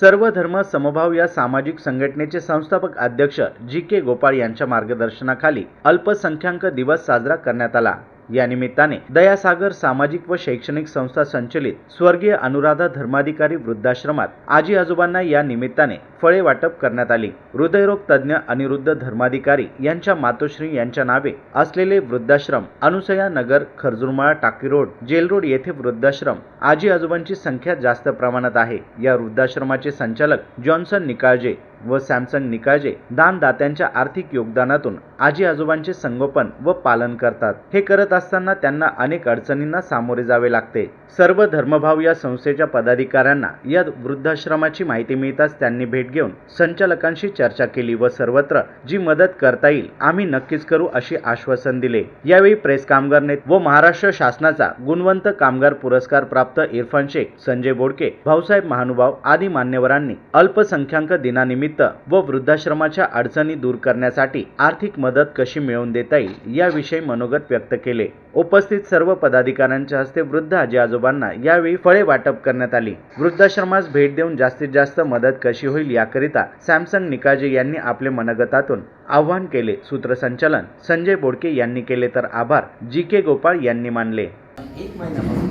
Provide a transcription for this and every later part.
सर्व धर्म समभाव या सामाजिक संघटनेचे संस्थापक अध्यक्ष जी के गोपाळ यांच्या मार्गदर्शनाखाली अल्पसंख्याक दिवस साजरा करण्यात आला. या निमित्ताने दयासागर सामाजिक व शैक्षणिक संस्था संचलित स्वर्गीय अनुराधा धर्माधिकारी वृद्धाश्रमात आजी आजोबांना या निमित्ताने फळे वाटप करण्यात आली. हृदयरोग तज्ज्ञ अनिरुद्ध धर्माधिकारी यांच्या मातोश्री यांच्या नावे असलेले वृद्धाश्रम अनुसया नगर खर्जुरमाळा टाकी रोड जेल रोड येथे वृद्धाश्रम आजी आजोबांची संख्या जास्त प्रमाणात आहे. या वृद्धाश्रमाचे संचालक जॉन्सन निकाळजे व सॅमसंग निकाळजे दानदात्यांच्या आर्थिक योगदानातून आजी आजोबांचे संगोपन व पालन करतात. हे करत असताना त्यांना अनेक अडचणींना सामोरे जावे लागते. सर्व धर्मभाव या संस्थेच्या पदाधिकाऱ्यांना या वृद्धाश्रमाची माहिती मिळताच त्यांनी भेट घेऊन संचालकांशी चर्चा केली व सर्वत्र जी मदत करता येईल आम्ही नक्कीच करू अशी आश्वासन दिले. यावेळी प्रेस कामगार नेते व महाराष्ट्र शासनाचा गुणवंत कामगार पुरस्कार प्राप्त इरफान शेख संजय बोडके भाऊसाहेब महानुभाव आदी मान्यवरांनी अल्पसंख्याक दिनानिमित्त व वृद्धाश्रमाच्या अडचणी दूर करण्यासाठी आर्थिक मदत कशी मिळवून देता येईल याविषयी मनोगत व्यक्त केले. उपस्थित सर्व पदाधिकाऱ्यांच्या हस्ते वृद्ध आजी आजोबांना यावेळी फळे वाटप करण्यात आली. वृद्धाश्रमास भेट देऊन जास्तीत जास्त मदत कशी होईल याकरिता सॅमसंग निकाजे यांनी आपले मनगतातून आव्हान केले. सूत्रसंचालन संजय बोडके यांनी केले तर आभार. जी के गोपाळ यांनी मानले. एक महिन्यापासून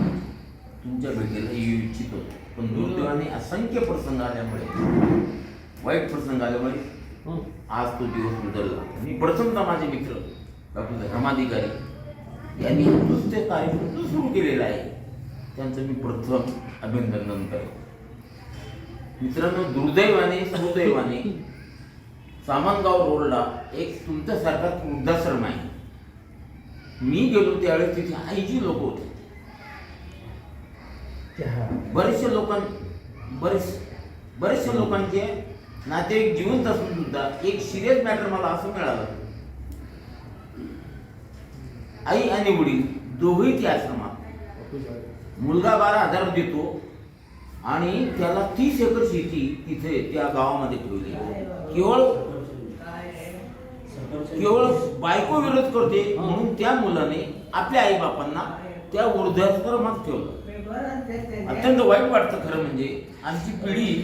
तुमच्या भेटीला येऊ इच्छित होतो. पण दुर्दैवाने असंख्य प्रसंग आल्यामुळे वाईट प्रसंग आल्यामुळे आज तो दिवस बदलला. मी प्रथमतः माझे मित्र डॉक्टर धर्माधिकारी यांनी नुसते कार्यक्रम जो सुरू केलेला आहे. त्यांचं मी प्रथम अभिनंदन करतो. मित्रांनो दुर्दैवाने सुदैवाने सामनगाव रोडला एक तुमच्यासारखाच वृद्धाश्रम आहे. मी गेलो त्यावेळेस तिथे आईजी लोक होते. बरेचसे लोकां बरेच बरेचशा लोकांचे नातेवाईक जिवंत असून सुद्धा एक सिरियस मॅटर मला असं मिळालं. आई आणि वडील दोघेही ती आश्रमात. मुलगा बारा हजार देतो आणि त्याला तीस एकर शेती तिथे त्या गावामध्ये ठेवली. केवळ केवळ बायको विरोध करते म्हणून त्या मुलाने आपल्या आई बापांना त्या वृद्धाश्रमात ठेवलं. अत्यंत वाईट वाटतं खरं म्हणजे आमची पिढी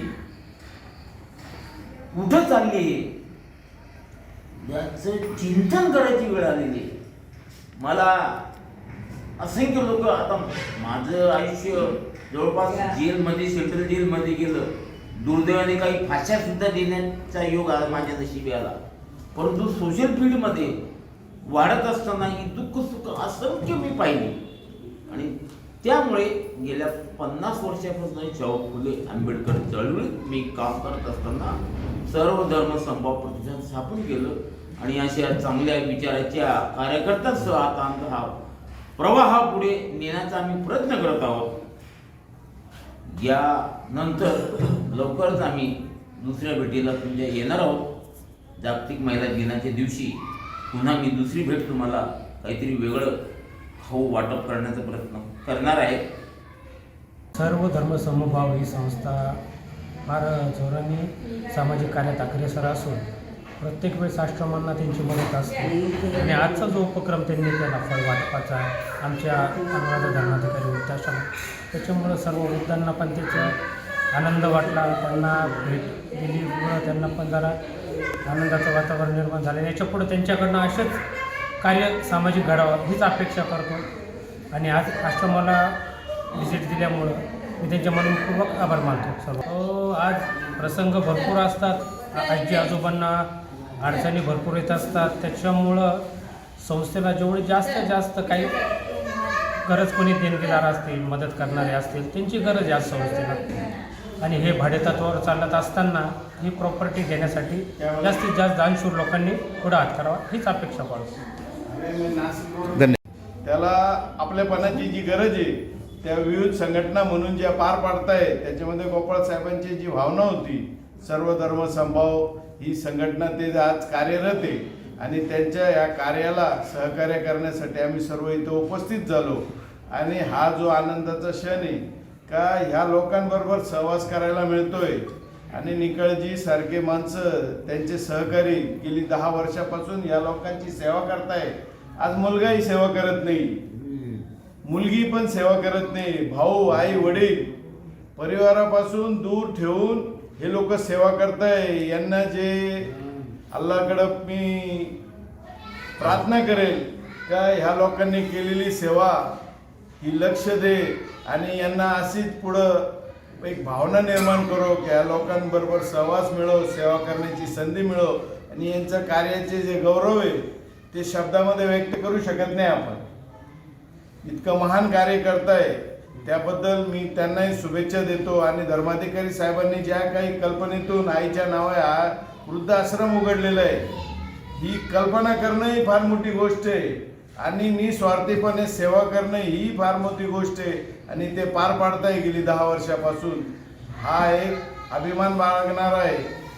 कुठं चालली आहे याचं चिंतन करायची वेळ आलेली आहे. मला असंख्य लोक आता माझं आयुष्य जवळपास जेलमध्ये सेंट्रल जेलमध्ये गेलं. दुर्दैवाने काही फाश्या सुद्धा देण्याचा योग आला माझ्या नशिबी आला. परंतु सोशल फील्डमध्ये वाढत असताना ही दुःख सुख असंख्य मी पाहिली. आणि त्यामुळे गेल्या पन्नास वर्षापासून शाहू फुले आंबेडकर चळवळीत मी काम करत असताना सर्व धर्म संभाव प्रतिष्ठान स्थापन केलं. आणि अशा चांगल्या विचाराच्या कार्यकर्त्यांसह आता आमचा हा प्रवाह पुढे नेण्याचा आम्ही प्रयत्न करत आहोत. यानंतर लवकरच आम्ही दुसऱ्या भेटीला तुमच्या येणार आहोत. जागतिक महिला दिनाच्या दिवशी पुन्हा मी दुसरी भेट तुम्हाला काहीतरी वेगळं खाऊ वाटप करण्याचा प्रयत्न करणार आहे. सर्व धर्म समभाव ही संस्था फार जोराने सामाजिक कार्यात अग्रेसर असून प्रत्येक वेळेस आश्रमांना त्यांची मदत असते. आणि आजचा जो उपक्रम त्यांनी केला फळ वाटपाचा आमच्या अनुराधा धर्माधिकारी वृद्धाश्रम त्याच्यामुळं सर्व वृद्धांना पण त्याचा आनंद वाटला. त्यांना भेट दिलीमुळं त्यांना पण जरा आनंदाचं वातावरण निर्माण झालं. याच्यापुढं त्यांच्याकडनं असेच कार्य सामाजिक घडावं हीच अपेक्षा करतो. आणि आज आश्रमाला व्हिजिट दिल्यामुळं मी त्यांच्या मनपूर्वक आभार मानतो सर्व. हो, आज प्रसंग भरपूर असतात. आजी आजोबांना अडचणी भरपूर येत असतात. त्याच्यामुळं संस्थेला जेवढे जास्त जास्त काही गरज कोणी देणगीदार असतील मदत करणारे असतील त्यांची गरज आहे आज संस्थेला. आणि हे भाडेतत्वावर चालत असताना ही प्रॉपर्टी देण्यासाठी जास्तीत जास्त दानशूर लोकांनी पुढं हात करावा हीच अपेक्षा त्याला आपल्यापणाची जी गरज आहे त्या विविध संघटना म्हणून ज्या पार पाडताय त्याच्यामध्ये गोपाळ साहेबांची जी भावना होती सर्व धर्म संभाव ही संघटना ते आज कार्यरत आहे. आणि त्यांच्या या कार्याला सहकार्य करण्यासाठी आम्ही सर्व इथं उपस्थित झालो. आणि हा जो आनंदाचा क्षण आहे का ह्या लोकांबरोबर सहवास करायला मिळतोय आणि निकळजी सारखे माणसं त्यांचे सहकारी गेली दहा वर्षापासून या लोकांची सेवा करताय. आज मुलगाही सेवा करत नाही. मुलगी पण सेवा करत नाही. भाऊ आई वडील परिवारापासून दूर ठेवून हे लोक सेवा करताय. यांना जे अल्लाकडं मी प्रार्थना करेल का ह्या लोकांनी केलेली सेवा ही लक्ष दे आणि यांना अशीच पुढं एक भावना निर्माण करो की या लोकांबरोबर सहवास मिळव सेवा करण्याची संधी मिळव आणि यांचं कार्याचे जे गौरव आहे ते शब्दामध्ये व्यक्त करू शकत नाही आपण. इतकं महान कार्य करताय त्याबद्दल मी त्यांनाही शुभेच्छा देतो आणि धर्माधिकारी साहेबांनी ज्या काही कल्पनेतून आईच्या नावे हा वृद्ध आश्रम उघडलेला आहे ही कल्पना करणंही फार मोठी गोष्ट आहे. आणि निस्वार्थीपणे सेवा करणं ही फार मोठी गोष्ट आहे. आणि ते पार पाडताही गेली दहा वर्षापासून. हा एक अभिमान बाळगणारा आहे.